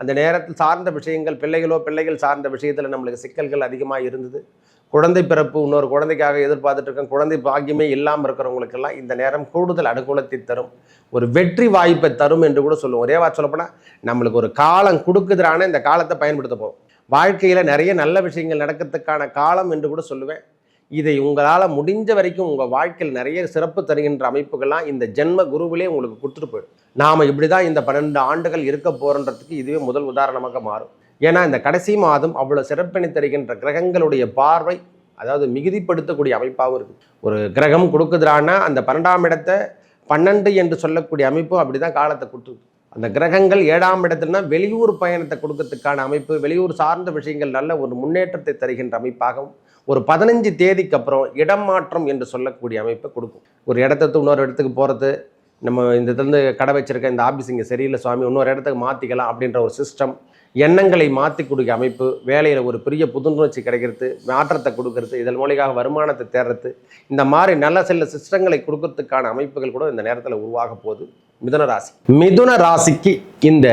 அந்த நேரத்தில் சார்ந்த விஷயங்கள் பிள்ளைகளோ பிள்ளைகள் சார்ந்த விஷயத்தில் நம்மளுக்கு சிக்கல்கள் அதிகமாக இருந்தது. குழந்தை பிறப்பு இன்னொரு குழந்தைக்காக எதிர்பார்த்துட்டு இருக்கோம் குழந்தை பாக்கியமே இல்லாமல் இருக்கிறவங்களுக்கெல்லாம் இந்த நேரம் கூடுதல் அனுகூலத்தை தரும். ஒரு வெற்றி வாய்ப்பை தரும் என்று கூட சொல்லுவோம். ஒரே வார்த்தை சொல்லப்போனால் நம்மளுக்கு ஒரு காலம் கொடுக்குதுறான இந்த காலத்தை பயன்படுத்த போகும் வாழ்க்கையில் நிறைய நல்ல விஷயங்கள் நடக்கிறதுக்கான காலம் என்று கூட சொல்லுவேன். இதை உங்களால் முடிஞ்ச வரைக்கும் உங்கள் வாழ்க்கையில் நிறைய சிறப்பு தருகின்ற அமைப்புகள்லாம் இந்த ஜென்ம குருவிலே உங்களுக்கு கொடுத்துட்டு போயிடும். நாம் இப்படி தான் இந்த பன்னெண்டு ஆண்டுகள் இருக்க போகிறன்றதுக்கு இதுவே முதல் உதாரணமாக மாறும். ஏன்னா இந்த கடைசி மாதம் அவ்வளோ சிறப்பினை தருகின்ற கிரகங்களுடைய பார்வை அதாவது மிகுதிப்படுத்தக்கூடிய அமைப்பாகவும் இருக்குது ஒரு கிரகம் கொடுக்குதுறான்னா அந்த பன்னெண்டாம் இடத்தை பன்னெண்டு என்று சொல்லக்கூடிய அமைப்பு அப்படி தான் காலத்தை கொடுத்துருக்கு அந்த கிரகங்கள் ஏழாம் இடத்துலனா வெளியூர் பயணத்தை கொடுக்கறதுக்கான அமைப்பு வெளியூர் சார்ந்த விஷயங்கள் நல்ல ஒரு முன்னேற்றத்தை தருகின்ற அமைப்பாகவும் ஒரு பதினஞ்சு தேதிக்கு அப்புறம் இடம் மாற்றம் என்று சொல்லக்கூடிய அமைப்பை கொடுக்கும். ஒரு இடத்த இன்னொரு இடத்துக்கு போகிறது நம்ம இந்த இதுலேருந்து கடை வச்சிருக்க இந்த ஆஃபீஸ் இங்கே சரியில்லை சுவாமி இன்னொரு இடத்துக்கு மாற்றிக்கலாம் அப்படின்ற ஒரு சிஸ்டம் எண்ணங்களை மாற்றி கொடுக்க அமைப்பு வேலையில் ஒரு பெரிய புத்துணர்ச்சி கிடைக்கிறது மாற்றத்தை கொடுக்கறது இதன் மூலியமாக வருமானத்தை தேர்றது இந்த மாதிரி நல்ல சில சிஸ்டங்களை கொடுக்கறதுக்கான அமைப்புகள் கூட இந்த நேரத்தில் உருவாக போகுது. மிதுன ராசி. மிதுன ராசிக்கு இந்த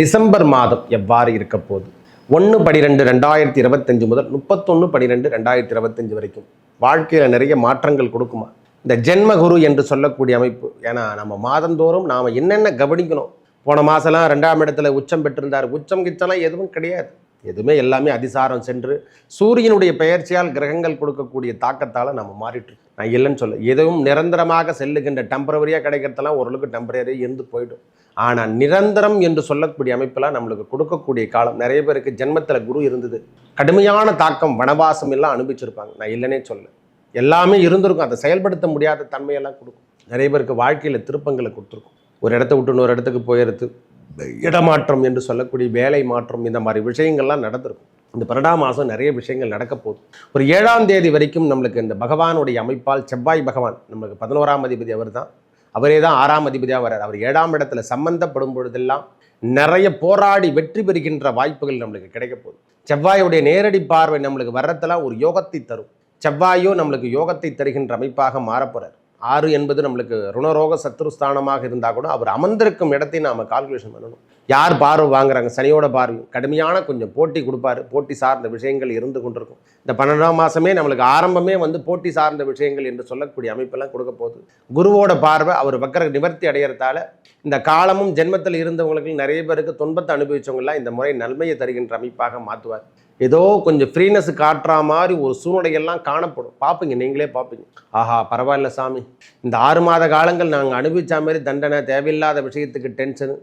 டிசம்பர் மாதம் எவ்வாறு இருக்க போகுது? ஒன்று பனிரெண்டு ரெண்டாயிரத்தி இருபத்தஞ்சு முதல் முப்பத்தொன்று பனிரெண்டு ரெண்டாயிரத்தி இருபத்தஞ்சு வரைக்கும் வாழ்க்கையில் நிறைய மாற்றங்கள் கொடுக்குமா? இந்த ஜென்மகுரு என்று சொல்லக்கூடிய அமைப்பு. ஏன்னா நம்ம மாதந்தோறும் நாம் என்னென்ன கவனிக்கணும்? போன மாதம்லாம் ரெண்டாம் இடத்துல உச்சம் பெற்றிருந்தார். உச்சம் கிச்சலாம் எதுவும் கிடையாது. எதுவுமே எல்லாமே அதிசாரம் சென்று சூரியனுடைய பெயர்ச்சியால் கிரகங்கள் கொடுக்கக்கூடிய தாக்கத்தால் நம்ம மாறிட்டு நான் இல்லைன்னு சொல்ல எதுவும் நிரந்தரமாக செல்லுகின்ற டெம்பரவரியாக கிடைக்கிறதெல்லாம் ஓரளவுக்கு டெம்பரவரியாக இருந்து போயிடும். ஆனால் நிரந்தரம் என்று சொல்லக்கூடிய அமைப்பெல்லாம் நம்மளுக்கு கொடுக்கக்கூடிய காலம். நிறைய பேருக்கு ஜென்மத்தில் குரு இருந்தது. கடுமையான தாக்கம் வனவாசம் எல்லாம் அனுபவிச்சிருப்பாங்க. நான் இல்லைனே சொல்ல எல்லாமே இருந்திருக்கும். அதை செயல்படுத்த முடியாத தன்மையெல்லாம் கொடுக்கும். நிறைய பேருக்கு வாழ்க்கையில் திருப்பங்களை கொடுத்துருக்கும். ஒரு இடத்த விட்டு இன்னொரு இடத்துக்கு போயிடுறது இடமாற்றம் என்று சொல்லக்கூடிய வேலை மாற்றம் இந்த மாதிரி விஷயங்கள்லாம் நடந்திருக்கும். இந்த பன்னெண்டாம் மாதம் நிறைய விஷயங்கள் நடக்க போகுது. ஒரு ஏழாம் தேதி வரைக்கும் நம்மளுக்கு இந்த பகவானுடைய அமைப்பால் செவ்வாய் பகவான் நம்மளுக்கு பதினோராம் அதிபதி அவர் தான் அவரே தான் ஆறாம் அதிபதியாக வர்றார். அவர் ஏழாம் இடத்துல சம்பந்தப்படும் பொழுதெல்லாம் நிறைய போராடி வெற்றி பெறுகின்ற வாய்ப்புகள் நம்மளுக்கு கிடைக்க போகுது. செவ்வாயுடைய நேரடி பார்வை நம்மளுக்கு வர்றதெல்லாம் ஒரு யோகத்தை தரும். செவ்வாயோ நம்மளுக்கு யோகத்தை தருகின்ற அமைப்பாக மாறப்போறார் ஆறு என்பது நம்மளுக்கு ருணரோக சத்ருஸ்தானமாக இருந்தால் கூட அவர் அமர்ந்திருக்கும் இடத்தை நாம் கால்குலேஷன் பண்ணணும். யார் பார்வை வாங்குறாங்க? சனியோட பார்வை கடுமையான கொஞ்சம் போட்டி கொடுப்பாரு. போட்டி சார்ந்த விஷயங்கள் இருந்து கொண்டிருக்கும். இந்த பன்னெண்டாம் மாதமே நம்மளுக்கு ஆரம்பமே வந்து போட்டி சார்ந்த விஷயங்கள் என்று சொல்லக்கூடிய அமைப்பெல்லாம் கொடுக்க போகுது. குருவோட பார்வை அவர் வக்கர நிவர்த்தி அடையிறதால இந்த காலமும் ஜென்மத்தில் இருந்தவங்களுக்கு நிறைய பேருக்கு துன்பத்தை அனுபவிச்சவங்களாம் இந்த முறை நன்மையை தருகின்ற அமைப்பாக மாற்றுவார் ஏதோ கொஞ்சம் ஃப்ரீனஸ் காட்டுற மாதிரி ஒரு சூழ்நிலையெல்லாம் காணப்படும். பார்ப்பீங்க நீங்களே பார்ப்பீங்க ஆஹா பரவாயில்ல சாமி. இந்த ஆறு மாத காலங்கள் நாங்கள் அனுபவித்த மாதிரி தண்டனை தேவையில்லாத விஷயத்துக்கு டென்ஷன்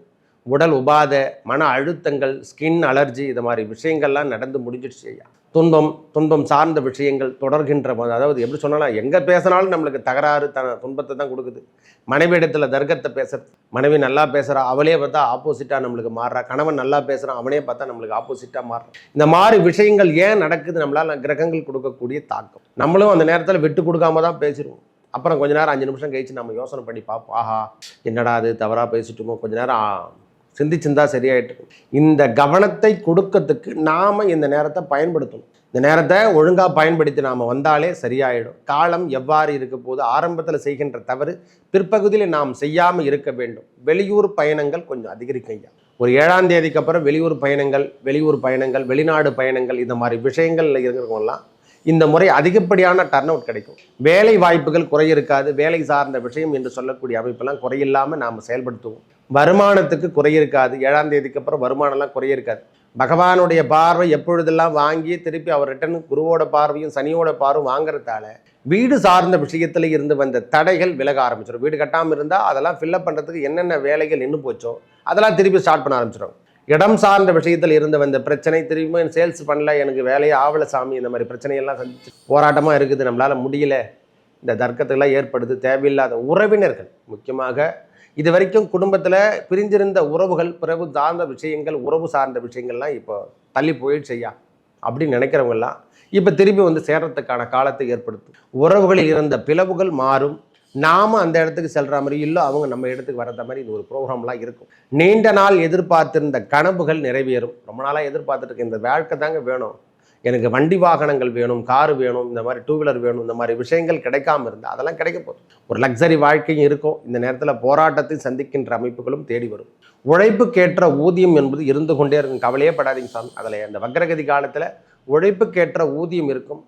உடல் உபாதை மன அழுத்தங்கள் ஸ்கின் அலர்ஜி இது மாதிரி விஷயங்கள்லாம் நடந்து முடிஞ்சிடுச்சு ஐயா. துன்பம் துன்பம் சார்ந்த விஷயங்கள் தொடர்கின்ற போது அதாவது எப்படி சொன்னாலும் எங்கே பேசினாலும் நம்மளுக்கு தகராறு த துன்பத்தை தான் கொடுக்குது. மனைவி இடத்துல தர்க்கத்தை பேசுறது மனைவி நல்லா பேசுகிறா அவளே பார்த்தா ஆப்போசிட்டாக நம்மளுக்கு மாறுறா கணவன் நல்லா பேசுகிறான் அவனே பார்த்தா நம்மளுக்கு ஆப்போசிட்டாக மாறுறான். இந்த மாதிரி விஷயங்கள் ஏன் நடக்குது? நம்மளால் கிரகங்கள் கொடுக்கக்கூடிய தாக்கம். நம்மளும் அந்த நேரத்தில் விட்டு கொடுக்காம தான் பேசிடுவோம். அப்புறம் கொஞ்ச நேரம் அஞ்சு நிமிஷம் கழிச்சு நம்ம யோசனை பண்ணி பார்ப்போம். ஆஹா என்னடா அது தவறாக பேசிட்டுமோ? கொஞ்ச நேரம் சிந்திச்சிருந்தா சரியாயிட்டு இருக்கும். இந்த கவனத்தை கொடுக்கறதுக்கு நாம் இந்த நேரத்தை பயன்படுத்தணும். இந்த நேரத்தை ஒழுங்காக பயன்படுத்தி நாம் வந்தாலே சரியாயிடும். காலம் எவ்வாறு இருக்க போது ஆரம்பத்தில் செய்கின்ற தவறு பிற்பகுதியில் நாம் செய்யாமல் இருக்க வேண்டும். வெளியூர் பயணங்கள் கொஞ்சம் அதிகரிக்கும் ஐயா ஒரு ஏழாம் தேதிக்கு அப்புறம் வெளியூர் பயணங்கள் வெளியூர் பயணங்கள் வெளிநாடு பயணங்கள் இந்த மாதிரி விஷயங்கள்ல இருக்கிறவங்கலாம் இந்த முறை அதிகப்படியான டர்ன் அவுட் கிடைக்கும். வேலை வாய்ப்புகள் குறை இருக்காது வேலை சார்ந்த விஷயம் என்று சொல்லக்கூடிய அமைப்பெல்லாம் குறையில்லாமல் நாம் செயல்படுத்துவோம். வருமானத்துக்கு குறைய இருக்காது ஏழாம் தேதிக்கு அப்புறம் வருமானம்லாம் குறைய இருக்காது பகவானுடைய பார்வை எப்பொழுதெல்லாம் வாங்கி திருப்பி அவர் ரிட்டன் குருவோட பார்வையும் சனியோட பார்வையும் வாங்குறதால வீடு சார்ந்த விஷயத்தில் இருந்து வந்த தடைகள் விலக ஆரம்பிச்சிடும் வீடு கட்டாமல் இருந்தால் அதெல்லாம் ஃபில்லப் பண்ணுறதுக்கு என்னென்ன வேலைகள் நின்று போச்சோ அதெல்லாம் திருப்பி ஸ்டார்ட் பண்ண ஆரம்பிச்சிடும் இடம் சார்ந்த விஷயத்தில் இருந்து வந்த பிரச்சனை திரும்பியும் சேல்ஸ் பண்ணல எனக்கு வேலையே ஆவல சாமி இந்த மாதிரி பிரச்சனையெல்லாம் சந்திச்சு போராட்டமாக இருக்குது. நம்மளால் முடியல. இந்த தர்க்கத்துக்கெல்லாம் ஏற்படுது. தேவையில்லாத உறவினர்கள் முக்கியமாக இது வரைக்கும் குடும்பத்தில் பிரிஞ்சிருந்த உறவுகள் பிறகு சார்ந்த விஷயங்கள் உறவு சார்ந்த விஷயங்கள்லாம் இப்போ தள்ளி போயிடுச்சு செய்யா அப்படின்னு நினைக்கிறவங்கலாம் இப்போ திரும்பி வந்து சேர்றதுக்கான காலத்தை ஏற்படுத்தும் உறவுகளில் இருந்த பிளவுகள் மாறும். நாம அந்த இடத்துக்கு செல்கிற மாதிரி இல்லை அவங்க நம்ம இடத்துக்கு வர்ற மாதிரி இது ஒரு ப்ரோக்ராம்லாம் இருக்கும். நீண்ட நாள் எதிர்பார்த்திருந்த கனவுகள் நிறைவேறும். ரொம்ப நாளாக எதிர்பார்த்துட்டு இருக்க இந்த வாழ்க்கை தாங்க வேணும். எனக்கு வண்டி வாகனங்கள் வேணும் காரு வேணும் இந்த மாதிரி டூ வீலர் வேணும் இந்த மாதிரி விஷயங்கள் கிடைக்காம இருந்தால் அதெல்லாம் கிடைக்க போகுது. ஒரு லக்ஸரி வாழ்க்கையும் இருக்கும். இந்த நேரத்தில் போராட்டத்தை சந்திக்கின்ற அமைப்புகளும் தேடி வரும். உழைப்புக்கேற்ற ஊதியம் என்பது இருந்து கொண்டே இருக்கும். கவலையே படாதீங்க சாமி. அதில் அந்த வக்ரகதி காலத்தில் உழைப்புக்கேற்ற ஊதியம் இருக்கும்.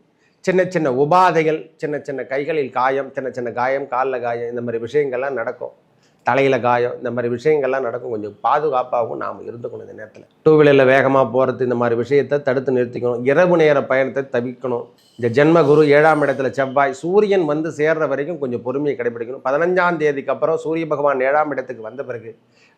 சின்ன சின்ன உபாதைகள் சின்ன சின்ன கைகளில் காயம் சின்ன சின்ன காயம் காலில் காயம் இந்த மாதிரி விஷயங்கள்லாம் நடக்கும். தலையில் காயம் இந்த மாதிரி விஷயங்கள்லாம் நடக்கும். கொஞ்சம் பாதுகாப்பாகவும் நாம் இருந்துக்கணும் இந்த நேரத்தில். டூ வீலரில் வேகமாக போகிறது இந்த மாதிரி விஷயத்தை தடுத்து நிறுத்திக்கணும். இரவு நேர பயணத்தை தவிர்க்கணும். இந்த ஜென்ம குரு ஏழாம் இடத்துல செவ்வாய் சூரியன் வந்து சேர்ற வரைக்கும் கொஞ்சம் பொறுமையை கடைபிடிக்கணும். பதினஞ்சாம் தேதிக்கு அப்புறம் சூரிய பகவான் ஏழாம் இடத்துக்கு வந்த பிறகு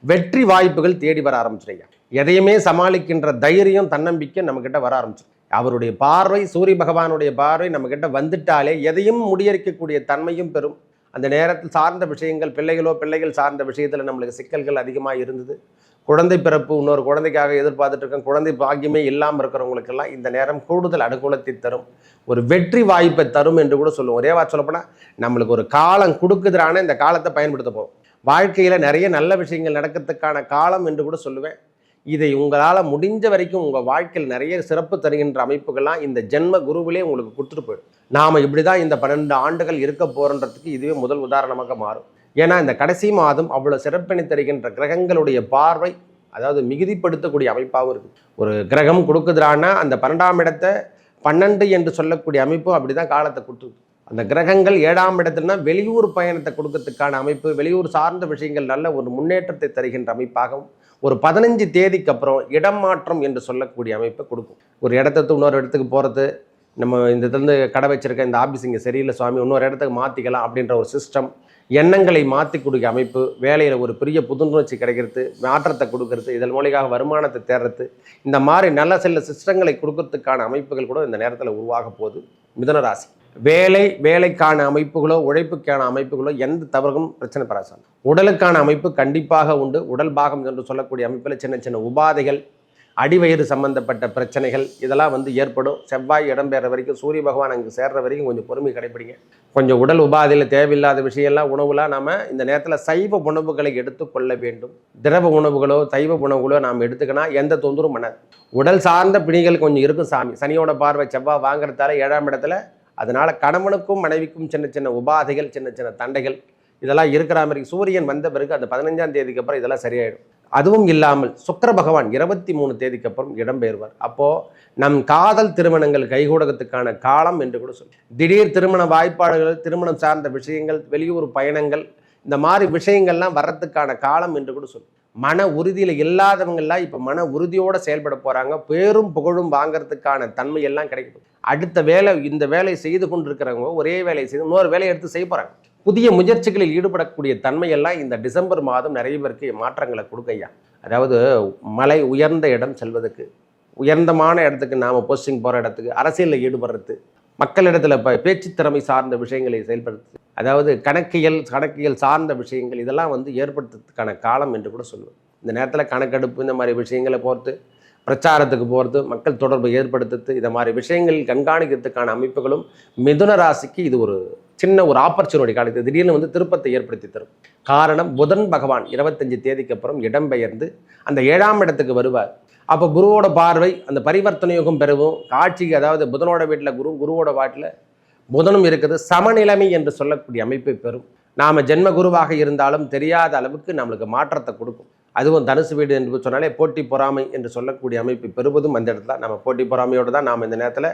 வெற்றி வாய்ப்புகள் தேடி வர ஆரம்பிச்சிருங்க. எதையுமே சமாளிக்கின்ற தைரியம் தன்னம்பிக்கை நம்மக்கிட்ட வர ஆரம்பிச்சிடும் அவருடைய பார்வை சூரிய பகவானுடைய பார்வை நம்மக்கிட்ட வந்துட்டாலே எதையும் முடியறிக்கக்கூடிய தன்மையும் பெறும். அந்த நேரத்தில் சார்ந்த விஷயங்கள் பிள்ளைகளோ பிள்ளைகள் சார்ந்த விஷயத்தில் நம்மளுக்கு சிக்கல்கள் அதிகமாக இருந்தது. குழந்தை பிறப்பு இன்னொரு குழந்தைக்காக எதிர்பார்த்துட்டு இருக்கோம். குழந்தை பாக்கியமே இல்லாமல் இருக்கிறவங்களுக்கெல்லாம் இந்த நேரம் கூடுதல் அனுகூலத்தை தரும். ஒரு வெற்றி வாய்ப்பை தரும் என்று கூட சொல்லுவோம். ஒரே வார்த்தை சொல்லப்போனால் நம்மளுக்கு ஒரு காலம் கொடுக்குதுறான இந்த காலத்தை பயன்படுத்த போகும் வாழ்க்கையில் நிறைய நல்ல விஷயங்கள் நடக்கிறதுக்கான காலம் என்று கூட சொல்லுவேன். இதை உங்களால் முடிஞ்ச வரைக்கும் உங்கள் வாழ்க்கையில் நிறைய சிறப்பு தருகின்ற அமைப்புகள்லாம் இந்த ஜென்ம குருவிலே உங்களுக்கு கொடுத்துட்டு போயிடும். நாம் இப்படி தான் இந்த பன்னெண்டு ஆண்டுகள் இருக்க போகிறன்றதுக்கு இதுவே முதல் உதாரணமாக மாறும். ஏன்னா இந்த கடைசி மாதம் அவ்வளோ சிறப்பினை தருகின்ற கிரகங்களுடைய பார்வை அதாவது மிகுதிப்படுத்தக்கூடிய அமைப்பாகவும் இருக்குது ஒரு கிரகம் கொடுக்குதுறான்னா அந்த பன்னெண்டாம் இடத்தை பன்னெண்டு என்று சொல்லக்கூடிய அமைப்பு அப்படி தான் காலத்தை கொடுத்துருக்கு அந்த கிரகங்கள் ஏழாம் இடத்துலனா வெளியூர் பயணத்தை கொடுக்கறதுக்கான அமைப்பு வெளியூர் சார்ந்த விஷயங்கள் நல்ல ஒரு முன்னேற்றத்தை தருகின்ற அமைப்பாகவும் ஒரு பதினஞ்சு தேதிக்கு அப்புறம் இடம் மாற்றம் என்று சொல்லக்கூடிய அமைப்பை கொடுக்கும். ஒரு இடத்த இன்னொரு இடத்துக்கு போகிறது நம்ம இந்த இதுலேருந்து கடை வச்சிருக்க இந்த ஆஃபீஸ் இங்கே சரியில்லை சுவாமி இன்னொரு இடத்துக்கு மாற்றிக்கலாம் அப்படின்ற ஒரு சிஸ்டம் எண்ணங்களை மாற்றி கொடுக்க அமைப்பு வேலையில் ஒரு பெரிய புத்துணர்ச்சி கிடைக்கிறது மாற்றத்தை கொடுக்கறது இதன் மூலியமாக வருமானத்தை தேர்றது இந்த மாதிரி நல்ல சில சிஸ்டங்களை கொடுக்கறதுக்கான அமைப்புகள் கூட இந்த நேரத்தில் உருவாக போகுது மிதனராசி. வேலை வேலைக்கான அமைப்புகளோ உழைப்புக்கான அமைப்புகளோ எந்த தவறுக்கும் பிரச்சனை பெறாசான் உடலுக்கான அமைப்பு கண்டிப்பாக உண்டு. உடல் பாகம் என்று சொல்லக்கூடிய அமைப்பில் சின்ன சின்ன உபாதைகள் அடிவயிறு சம்பந்தப்பட்ட பிரச்சனைகள் இதெல்லாம் வந்து ஏற்படும். செவ்வாய் இடம்பெற வரைக்கும் சூரிய பகவான் அங்கே சேர்ற வரைக்கும் கொஞ்சம் பொறுமை கடைப்பிடிங்க. கொஞ்சம் உடல் உபாதையில் தேவையில்லாத விஷயம்லாம் உணவுலாம் நாம் இந்த நேரத்தில் சைவ உணவுகளை எடுத்துக்கொள்ள வேண்டும். திரவ உணவுகளோ சைவ உணவுகளோ நாம் எடுத்துக்கினா எந்த தொந்தரும் பண்ணாது. உடல் சார்ந்த பிணிகள் கொஞ்சம் இருக்கும் சாமி. சனியோட பார்வை செவ்வாய் வாங்குறதால ஏழாம் இடத்துல அதனால் கணவனுக்கும் மனைவிக்கும் சின்ன சின்ன உபாதைகள் சின்ன சின்ன தண்டைகள் இதெல்லாம் இருக்கிற மாதிரி சூரியன் வந்த பிறகு அந்த பதினஞ்சாம் தேதிக்கு அப்புறம் இதெல்லாம் சரியாயிடும். அதுவும் இல்லாமல் சுக்கர பகவான் இருபத்தி மூணு தேதிக்கு அப்புறம் இடம்பெயர்வார். அப்போது நம் காதல் திருமணங்கள் கைகூடகத்துக்கான காலம் என்று கூட சொல்லி திடீர் திருமண வாய்ப்பாடுகள் திருமணம் சார்ந்த விஷயங்கள் வெளியூர் பயணங்கள் இந்த மாதிரி விஷயங்கள்லாம் வர்றதுக்கான காலம் என்று கூட சொல்லி மன உறுதியில் இல்லாதவங்கெல்லாம் இப்போ மன உறுதியோடு செயல்பட போகிறாங்க பேரும் புகழும் வாங்குறதுக்கான தன்மையெல்லாம் கிடைக்கும் அடுத்த வேலை இந்த வேலையை செய்து கொண்டிருக்கிறவங்க ஒரே வேலையை செய்து இன்னொரு வேலையை எடுத்து செய்ய போகிறாங்க புதிய முயற்சிகளில் ஈடுபடக்கூடிய தன்மையெல்லாம் இந்த டிசம்பர் மாதம் நிறைய பேருக்கு மாற்றங்களை கொடுக்கையா அதாவது மலை உயர்ந்த இடம் செல்வதற்கு உயர்ந்தமான இடத்துக்கு நாம் போஸ்டிங் போகிற இடத்துக்கு அரசியலில் ஈடுபடுறது மக்களிடத்தில் இப்போ பேச்சு திறமை சார்ந்த விஷயங்களை செயல்படுத்து அதாவது கணக்கியல் கணக்கியல் சார்ந்த விஷயங்கள் இதெல்லாம் வந்து ஏற்படுத்துறதுக்கான காலம் என்று கூட சொல்லுவேன் இந்த நேரத்தில் கணக்கெடுப்பு இந்த மாதிரி விஷயங்களை பொறுத்து பிரச்சாரத்துக்கு போகிறது மக்கள் தொடர்பு ஏற்படுத்துறது இதை மாதிரி விஷயங்களில் கண்காணிக்கிறதுக்கான அமைப்புகளும் மிதுன ராசிக்கு இது ஒரு சின்ன ஒரு ஆப்பர்ச்சுனிட்டி காலத்து திடீர்னு வந்து திருப்பத்தை ஏற்படுத்தி தரும். காரணம் புதன் பகவான் இருபத்தஞ்சு தேதிக்கு அப்புறம் இடம்பெயர்ந்து அந்த ஏழாம் இடத்துக்கு வருவார். அப்போ குருவோட பார்வை அந்த பரிவர்த்தனை யோகம் பெறவும். காட்சிக்கு அதாவது புதனோட வீட்டில் குரு குருவோட வாட்டில் புதனும் இருக்குது. சமநிலைமை என்று சொல்லக்கூடிய அமைப்பை பெறும். நாம் ஜென்ம குருவாக இருந்தாலும் தெரியாத அளவுக்கு நம்மளுக்கு மாற்றத்தை கொடுக்கும். அதுவும் தனுசு வீடு என்று சொன்னாலே போட்டி பொறாமை என்று சொல்லக்கூடிய அமைப்பு பெறுவதும் அந்த இடத்துல நம்ம போட்டி பொறாமையோடு தான் நாம் இந்த நேரத்தில்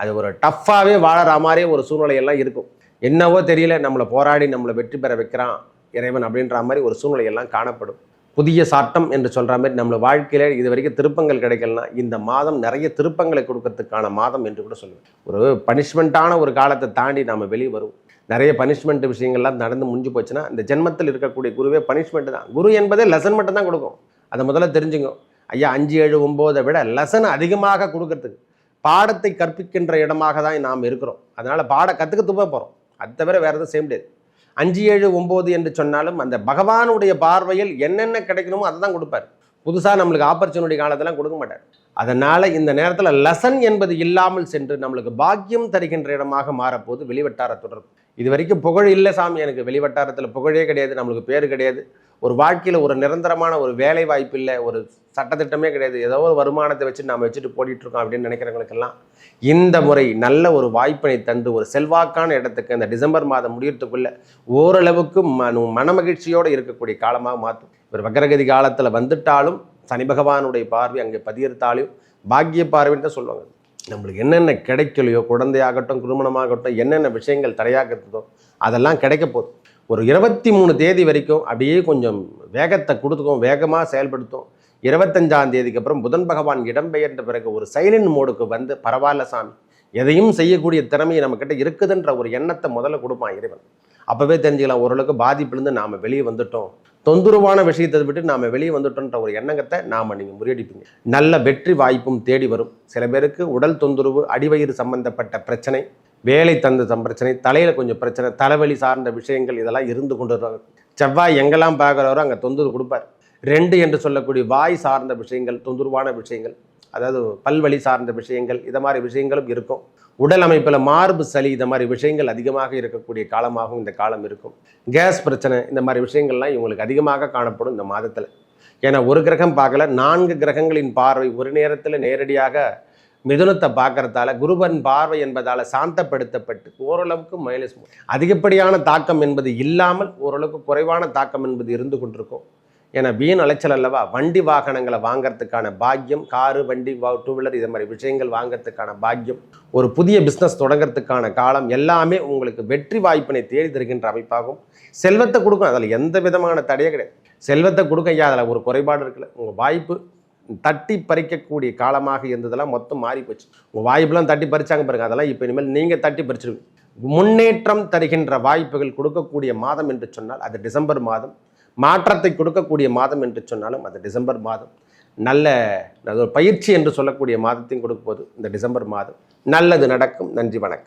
அது ஒரு டஃப்பாகவே வாழற மாதிரியே ஒரு சூழ்நிலையெல்லாம் இருக்கும். என்னவோ தெரியல நம்மளை போராடி நம்மளை வெற்றி பெற வைக்கிறான் இறைவன் அப்படின்ற மாதிரி ஒரு சூழ்நிலையெல்லாம் காணப்படும். புதிய சாட்டம் என்று சொல்கிற மாதிரி நம்மளை வாழ்க்கையில் இது வரைக்கும் திருப்பங்கள் கிடைக்கலனா இந்த மாதம் நிறைய திருப்பங்களை கொடுக்கறதுக்கான மாதம் என்று கூட சொல்லுவேன். ஒரு பனிஷ்மெண்ட்டான ஒரு காலத்தை தாண்டி நாம் வெளியே வருவோம். நிறைய பனிஷ்மெண்ட் விஷயங்கள்லாம் நடந்து முடிஞ்சு போச்சுன்னா இந்த ஜென்மத்தில் இருக்கக்கூடிய குருவே பனிஷ்மெண்ட் தான். குரு என்பதே லெசன் மட்டும் தான் கொடுக்கும். அதை முதல்ல தெரிஞ்சுங்க. ஐயா அஞ்சு ஏழு ஒம்போதை விட லெசன் அதிகமாக கொடுக்கறதுக்கு பாடத்தை கற்பிக்கின்ற இடமாக தான் நாம் இருக்கிறோம். அதனால் பாட கற்றுக்கத்து போக போகிறோம் அது தவிர வேறு எதுவும் செய்ய முடியாது. அஞ்சு ஏழு ஒம்பது என்று சொன்னாலும் அந்த பகவானுடைய பார்வையில் என்னென்ன கிடைக்கணுமோ அதை தான் கொடுப்பார். புதுசாக நம்மளுக்கு ஆப்பர்ச்சுனிட்டி காலத்தெல்லாம் கொடுக்க மாட்டார். அதனால் இந்த நேரத்தில் லெசன் என்பது இல்லாமல் சென்று நம்மளுக்கு பாக்கியம் தருகின்ற இடமாக மாறப்போது வெளிவட்டார தொடர்பு. இது வரைக்கும் புகழ் இல்லை சாமி எனக்கு வெளிவட்டாரத்தில் புகழே கிடையாது நம்மளுக்கு பேர் கிடையாது. ஒரு வாழ்க்கையில் ஒரு நிரந்தரமான ஒரு வேலை வாய்ப்பு இல்லை ஒரு சட்டத்திட்டமே கிடையாது. ஏதோ ஒரு வருமானத்தை வச்சு நாம் வச்சுட்டு போட்டிட்டு இருக்கோம் அப்படின்னு நினைக்கிறவங்களுக்கெல்லாம் இந்த முறை நல்ல ஒரு வாய்ப்பினை தந்து ஒரு செல்வாக்கான இடத்துக்கு அந்த டிசம்பர் மாதம் முடியறதுக்குள்ளே ஓரளவுக்கு மன மனமகிழ்ச்சியோடு இருக்கக்கூடிய காலமாக மாற்றும். இவர் வக்கரகதி காலத்தில் வந்துட்டாலும் சனி பகவானுடைய பார்வை அங்கே பதியிருத்தாலும் பாக்கிய பார்வைன்னு தான் சொல்லுவாங்க. நம்மளுக்கு என்னென்ன கிடைக்கலையோ குழந்தையாகட்டும் திருமணமாகட்டும் என்னென்ன விஷயங்கள் தடையாகிறதோ அதெல்லாம் கிடைக்க போகுது. ஒரு இருபத்தி மூணு தேதி வரைக்கும் அப்படியே கொஞ்சம் வேகத்தை கொடுத்துக்கும் வேகமாக செயல்படுத்தும். இருபத்தஞ்சாம் தேதிக்கு அப்புறம் புதன் பகவான் இடம்பெயர்ந்த பிறகு ஒரு சைலண்ட் மோடுக்கு வந்து பரவாயில்ல சாமி எதையும் செய்யக்கூடிய திறமையை நம்மக்கிட்ட இருக்குதுன்ற ஒரு எண்ணத்தை முதல்ல கொடுப்பான் இறைவன். அப்போவே தெரிஞ்சுக்கலாம் ஓரளவுக்கு பாதிப்புலேருந்து நாம் வெளியே வந்துட்டோம். தொந்தரவான விஷயத்தை விட்டு நாம் வெளியே வந்துட்டோன்ற ஒரு எண்ணங்கத்தை நாம் நீங்கள் முறியடிப்பீங்க. நல்ல வெற்றி வாய்ப்பும் தேடி வரும். சில பேருக்கு உடல் தொந்தரவு அடிவயிறு சம்பந்தப்பட்ட பிரச்சனை வேலை தந்த சம் பிரச்சனை தலையில் கொஞ்சம் பிரச்சனை தலைவலி சார்ந்த விஷயங்கள் இதெல்லாம் இருந்து கொண்டு வருவாங்க. செவ்வாய் எங்கெல்லாம் பார்க்குறவரோ அங்கே தொந்தரவு கொடுப்பார். ரெண்டு என்று சொல்லக்கூடிய வாய் சார்ந்த விஷயங்கள் தொந்தரவான விஷயங்கள் அதாவது பல்வழி சார்ந்த விஷயங்கள் இதை மாதிரி விஷயங்களும் இருக்கும். உடல் அமைப்பில் மார்பு சளி இந்த மாதிரி விஷயங்கள் அதிகமாக இருக்கக்கூடிய காலமாகவும் இந்த காலம் இருக்கும். கேஸ் பிரச்சனை இந்த மாதிரி விஷயங்கள்லாம் இவங்களுக்கு அதிகமாக காணப்படும் இந்த மாதத்தில். ஏன்னா ஒரு கிரகம் பார்க்கல நான்கு கிரகங்களின் பார்வை ஒரு நேரத்தில் நேரடியாக மிதுனத்தை பார்க்கறதால குருவன் பார்வை என்பதால் சாந்தப்படுத்தப்பட்டு ஓரளவுக்கு மைனஸ் அதிகப்படியான தாக்கம் என்பது இல்லாமல் ஓரளவுக்கு குறைவான தாக்கம் என்பது இருந்து கொண்டிருக்கும். ஏன்னா வீண் அலைச்சல் அல்லவா? வண்டி வாகனங்களை வாங்கிறதுக்கான பாக்கியம் காரு வண்டி டூ வீலர் இது மாதிரி விஷயங்கள் வாங்கிறதுக்கான பாக்கியம் ஒரு புதிய பிஸ்னஸ் தொடங்குறதுக்கான காலம் எல்லாமே உங்களுக்கு வெற்றி வாய்ப்பினை தேடி தருகின்ற அமைப்பாகும். செல்வத்தை கொடுக்கும் அதில் எந்த விதமான தடையே கிடையாது. செல்வத்தை கொடுக்க ஐயா அதில் ஒரு குறைபாடு இருக்குல்ல. உங்கள் வாய்ப்பு தட்டி பறிக்கக்கூடிய காலமாக இருந்ததெல்லாம் மொத்தம் மாறி போச்சு. உங்கள் வாய்ப்பெல்லாம் தட்டி பறிச்சாங்க பாருங்க அதெல்லாம் இப்போ இனிமேல் நீங்கள் தட்டி பறிச்சிருவீங்க. முன்னேற்றம் தருகின்ற வாய்ப்புகள் கொடுக்கக்கூடிய மாதம் என்று சொன்னால் அது டிசம்பர் மாதம். மாற்றத்தை கொடுக்கக்கூடிய மாதம் என்று சொன்னாலும் அது டிசம்பர் மாதம். நல்ல பயிற்சி என்று சொல்லக்கூடிய மாதத்தையும் கொடுக்கும்போது இந்த டிசம்பர் மாதம் நல்லது நடக்கும். நன்றி வணக்கம்.